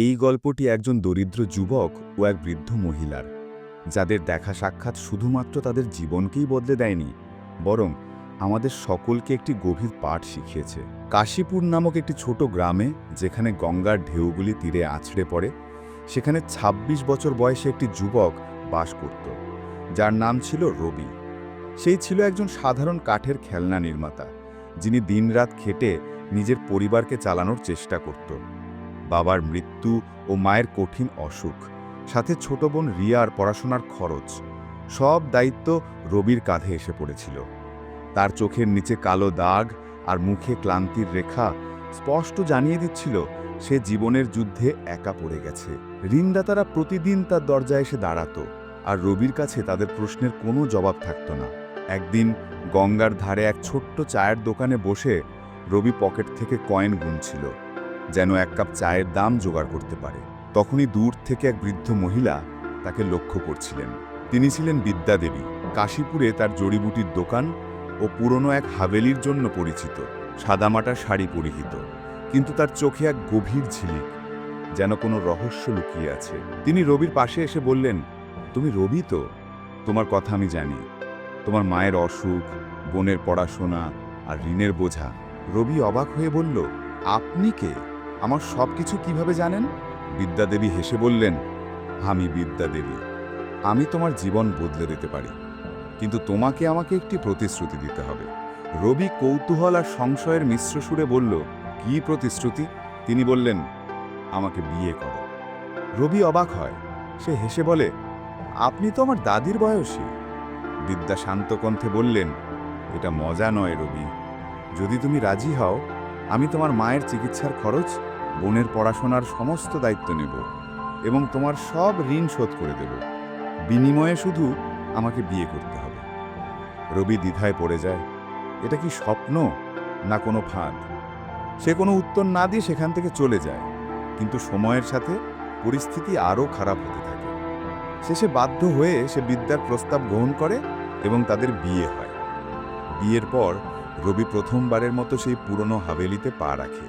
এই গল্পটি একজন দরিদ্র যুবক ও এক বৃদ্ধ মহিলার, যাদের দেখা সাক্ষাৎ শুধুমাত্র তাদের জীবনকেই বদলে দেয়নি, বরং আমাদের সকলকে একটি গভীর পাঠ শিখিয়েছে। কাশীপুর নামক একটি ছোট গ্রামে, যেখানে গঙ্গার ঢেউগুলি তীরে আছড়ে পড়ে, সেখানে ২৬ বছর বয়সে একটি যুবক বাস করত, যার নাম ছিল রবি। সেই ছিল একজন সাধারণ কাঠের খেলনা নির্মাতা, যিনি দিনরাত খেটে নিজের পরিবারকে চালানোর চেষ্টা করত। বাবার মৃত্যু ও মায়ের কঠিন অসুখ, সাথে ছোট বোন রিয়ার পড়াশোনার খরচ, সব দায়িত্ব রবির কাঁধে এসে পড়েছিল। তার চোখের নিচে কালো দাগ আর মুখে ক্লান্তির রেখা স্পষ্ট জানিয়ে দিচ্ছিল, সে জীবনের যুদ্ধে একা পড়ে গেছে। ঋণদাতারা প্রতিদিন তার দরজায় এসে দাঁড়াতো আর রবির কাছে তাদের প্রশ্নের কোনো জবাব থাকত না। একদিন গঙ্গার ধারে এক ছোট্ট চায়ের দোকানে বসে রবি পকেট থেকে কয়েন গুনছিল। যেন এক কাপ চায়ের দাম জোগাড় করতে পারে। তখনই দূর থেকে এক বৃদ্ধ মহিলা তাকে লক্ষ্য করছিলেন। তিনি ছিলেন বিদ্যা দেবী। কাশীপুরে তার জড়িবুটির দোকান ও পুরনো এক হাভেলির জন্য পরিচিত। সাদামাটা শাড়ি পরিহিত। কিন্তু তার চোখে এক গভীর ঝিলিক, যেন কোনো রহস্য লুকিয়ে আছে। তিনি রবির পাশে এসে বললেন, তুমি রবি তো? তোমার কথা আমি জানি। তোমার মায়ের অসুখ, বোনের পড়াশোনা আর ঋণের বোঝা। রবি অবাক হয়ে বলল, আপনি কে? আমার সব কিছু কীভাবে জানেন? বিদ্যাদেবী হেসে বললেন, আমি বিদ্যাদেবী। আমি তোমার জীবন বদলে দিতে পারি। কিন্তু তোমাকে আমাকে একটি প্রতিশ্রুতি দিতে হবে। রবি কৌতূহল আর সংশয়ের মিশ্র সুরে বলল, কি প্রতিশ্রুতি? তিনি বললেন, আমাকে বিয়ে করো। রবি অবাক হয়। সে হেসে বলে, আপনি তো আমার দাদির বয়সী। বিদ্যা শান্ত কণ্ঠে বললেন, এটা মজা নয় রবি। যদি তুমি রাজি হও আমি তোমার মায়ের চিকিৎসার খরচ, বোনের পড়াশোনার সমস্ত দায়িত্ব নেব এবং তোমার সব ঋণ শোধ করে দেব। বিনিময়ে শুধু আমাকে বিয়ে করতে হবে। রবি দ্বিধায় পড়ে যায়, এটা কি স্বপ্ন না কোনো ফাঁদ? সে কোনো উত্তর না দিয়ে সেখান থেকে চলে যায়, কিন্তু সময়ের সাথে পরিস্থিতি আরও খারাপ হতে থাকে। শেষে বাধ্য হয়ে সে বিদ্যার প্রস্তাব গ্রহণ করে এবং তাদের বিয়ে হয়। বিয়ের পর রবি প্রথমবারের মতো সেই পুরনো হাভেলিতে পা রাখে।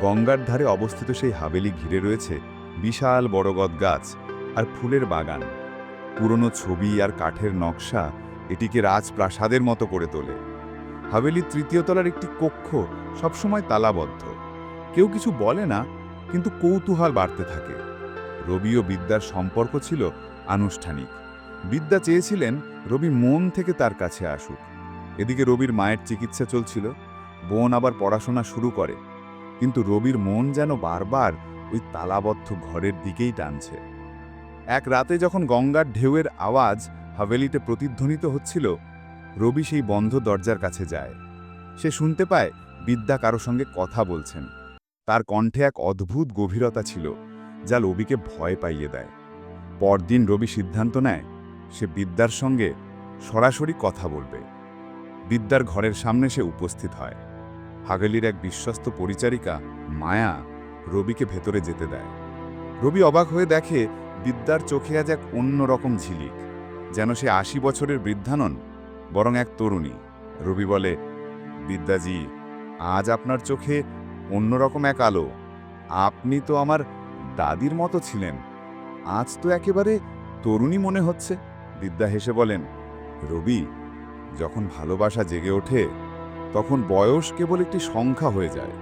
গঙ্গার ধারে অবস্থিত সেই হাভেলি ঘিরে রয়েছে বিশাল বড়গদ গাছ আর ফুলের বাগান। পুরনো ছবি আর কাঠের নকশা এটিকে রাজপ্রাসাদের মতো করে তোলে। হাভেলির তৃতীয় তলার একটি কক্ষ সবসময় তালাবদ্ধ। কেউ কিছু বলে না, কিন্তু কৌতূহল বাড়তে থাকে। রবি ও বিদ্যার সম্পর্ক ছিল আনুষ্ঠানিক। বিদ্যা চেয়েছিলেন রবি মন থেকে তার কাছে আসুক। এদিকে রবির মায়ের চিকিৎসা চলছিল, বোন আবার পড়াশোনা শুরু করে, কিন্তু রবির মন যেন বারবার ওই তালাবদ্ধ ঘরের দিকেই টানছে। এক রাতে যখন গঙ্গার ঢেউয়ের আওয়াজ হাভেলিতে প্রতিধ্বনিত হচ্ছিল, রবি সেই বন্ধ দরজার কাছে যায়। সে শুনতে পায় বিদ্যা কারও সঙ্গে কথা বলছেন। তার কণ্ঠে এক অদ্ভুত গভীরতা ছিল, যা রবিকে ভয় পাইয়ে দেয়। পরদিন রবি সিদ্ধান্ত নেয়, সে বিদ্যার সঙ্গে সরাসরি কথা বলবে। বিদ্যার ঘরের সামনে সে উপস্থিত হয়। হাগেলির এক বিশ্বস্ত পরিচারিকা, মায়া, রবিকে ভেতরে যেতে দেয়। রবি অবাক হয়ে দেখে বিদ্যার চোখে আজ এক অন্যরকম ঝিলিক, যেন সে আশি বছরের বৃদ্ধানন, বরং এক তরুণী। রবি বলে, বিদ্যাজি, আজ আপনার চোখে অন্যরকম এক আলো। আপনি তো আমার দাদির মতো ছিলেন। আজ তো একেবারে তরুণী মনে হচ্ছে। বিদ্যা হেসে বলেন, রবি যখন ভালোবাসা জেগে ওঠে, তখন বয়স কেবল একটি সংখ্যা হয়ে যায়।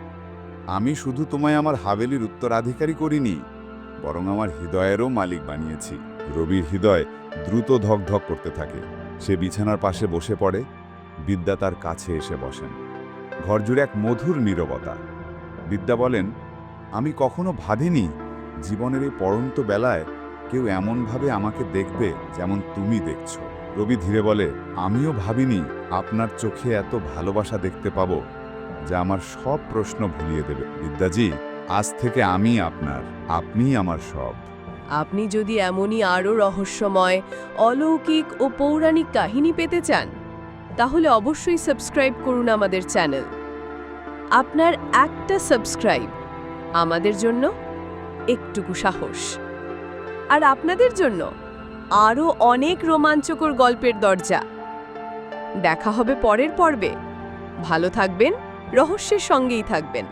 আমি শুধু তোমায় আমার হাভেলির উত্তরাধিকারী করিনি, বরং আমার হৃদয়েরও মালিক বানিয়েছি। রবির হৃদয় দ্রুত ধকধক করতে থাকে। সে বিছানার পাশে বসে পড়ে, বিদ্যা তার কাছে এসে বসেন। ঘরজুড়ে এক মধুর নীরবতা। বিদ্যা বলেন, আমি কখনো ভাবিনি জীবনের এই পড়ন্ত বেলায় কেউ এমনভাবে আমাকে দেখবে যেমন তুমি দেখছ। রবি ধীরে বলে, আমিও ভাবিনি আপনার চোখে এত ভালোবাসা দেখতে পাবো যা আমার সব প্রশ্ন ভুলিয়ে দেবে। বিদ্যাজি, আজ থেকে আমি আপনার আপনিই আমার সব। আপনি যদি এমনই আরও রহস্যময়, অলৌকিক ও পৌরাণিক কাহিনী পেতে চান, তাহলে অবশ্যই সাবস্ক্রাইব করুন আমাদের চ্যানেল। আপনার একটা সাবস্ক্রাইব আমাদের জন্য একটুকু সাহস। আর আপনাদের জন্য আরও অনেক রোমাঞ্চকর গল্পের দরজা। দেখা হবে পরের পর্বে। ভালো থাকবেন রহস্যের সঙ্গেই থাকবেন।